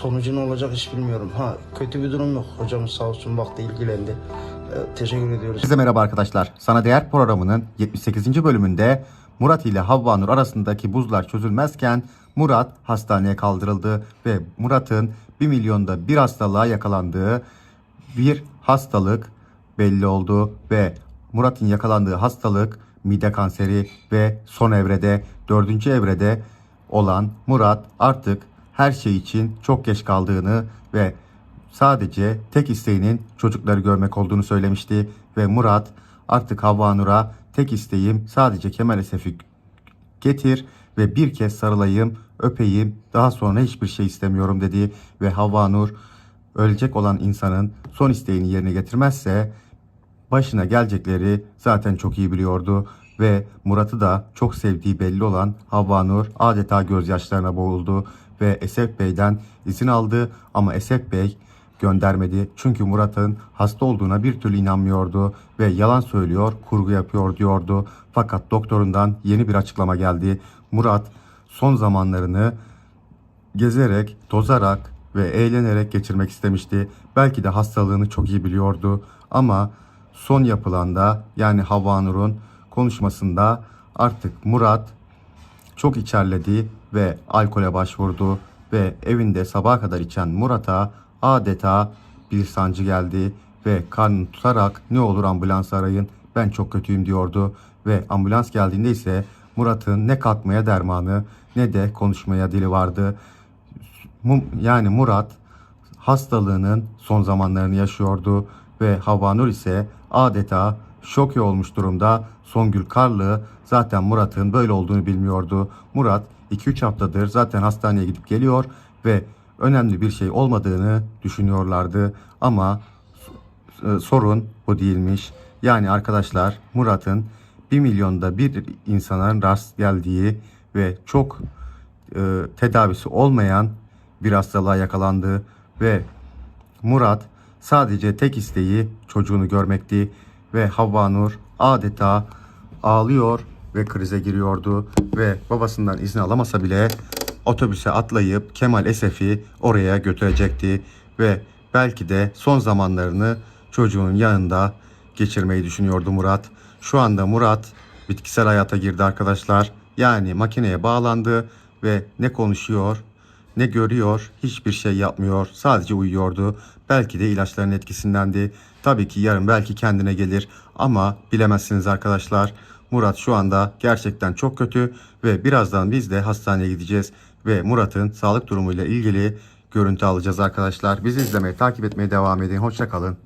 sonucu ne olacak hiç bilmiyorum. Ha kötü bir durum yok. Hocamız sağ olsun baktı ilgilendi. Ee, teşekkür ediyoruz. Herkese merhaba arkadaşlar. Sana Değer programının 78. bölümünde Murat ile Havva Nur arasındaki buzlar çözülmezken Murat hastaneye kaldırıldı ve Murat'ın 1 milyonda bir hastalığa yakalandığı bir hastalık belli oldu ve Murat'ın yakalandığı hastalık mide kanseri ve son evrede dördüncü evrede olan Murat artık her şey için çok geç kaldığını ve sadece tek isteğinin çocukları görmek olduğunu söylemişti. Ve Murat artık Havva Nur'a tek isteğim sadece Kemal Esef'i getir ve bir kez sarılayım, öpeyim, daha sonra hiçbir şey istemiyorum dedi. Ve Havva Nur ölecek olan insanın son isteğini yerine getirmezse başına gelecekleri zaten çok iyi biliyordu ve Murat'ı da çok sevdiği belli olan Havva Nur adeta gözyaşlarına boğuldu ve Esef Bey'den izin aldı ama Esef Bey göndermedi. Çünkü Murat'ın hasta olduğuna bir türlü inanmıyordu ve yalan söylüyor, kurgu yapıyor diyordu. Fakat doktorundan yeni bir açıklama geldi. Murat son zamanlarını gezerek, tozarak ve eğlenerek geçirmek istemişti. Belki de hastalığını çok iyi biliyordu ama son yapılanda yani Havva Nur'un konuşmasında artık Murat çok içerledi ve alkole başvurdu ve evinde sabaha kadar içen Murat'a adeta bir sancı geldi ve karnını tutarak ne olur ambulans arayın ben çok kötüyüm diyordu ve ambulans geldiğinde ise Murat'ın ne kalkmaya dermanı ne de konuşmaya dili vardı. Yani Murat hastalığının son zamanlarını yaşıyordu ve Havanur ise adeta şok olmuş durumda. Songül Karlı zaten Murat'ın böyle olduğunu bilmiyordu. Murat 2-3 haftadır zaten hastaneye gidip geliyor ve önemli bir şey olmadığını düşünüyorlardı ama e, sorun bu değilmiş. Yani arkadaşlar Murat'ın 1 milyonda bir insana rast geldiği ve çok e, tedavisi olmayan bir hastalığa yakalandı ve Murat sadece tek isteği çocuğunu görmekti ve Havva Nur adeta ağlıyor ve krize giriyordu ve babasından izin alamasa bile otobüse atlayıp Kemal Esef'i oraya götürecekti ve belki de son zamanlarını çocuğun yanında geçirmeyi düşünüyordu Murat. Şu anda Murat bitkisel hayata girdi arkadaşlar. Yani makineye bağlandı ve ne konuşuyor ne görüyor, hiçbir şey yapmıyor, sadece uyuyordu. Belki de ilaçların etkisindendi. Tabii ki yarın belki kendine gelir ama bilemezsiniz arkadaşlar. Murat şu anda gerçekten çok kötü ve birazdan biz de hastaneye gideceğiz ve Murat'ın sağlık durumuyla ilgili görüntü alacağız arkadaşlar. Bizi izlemeye, takip etmeye devam edin. Hoşça kalın.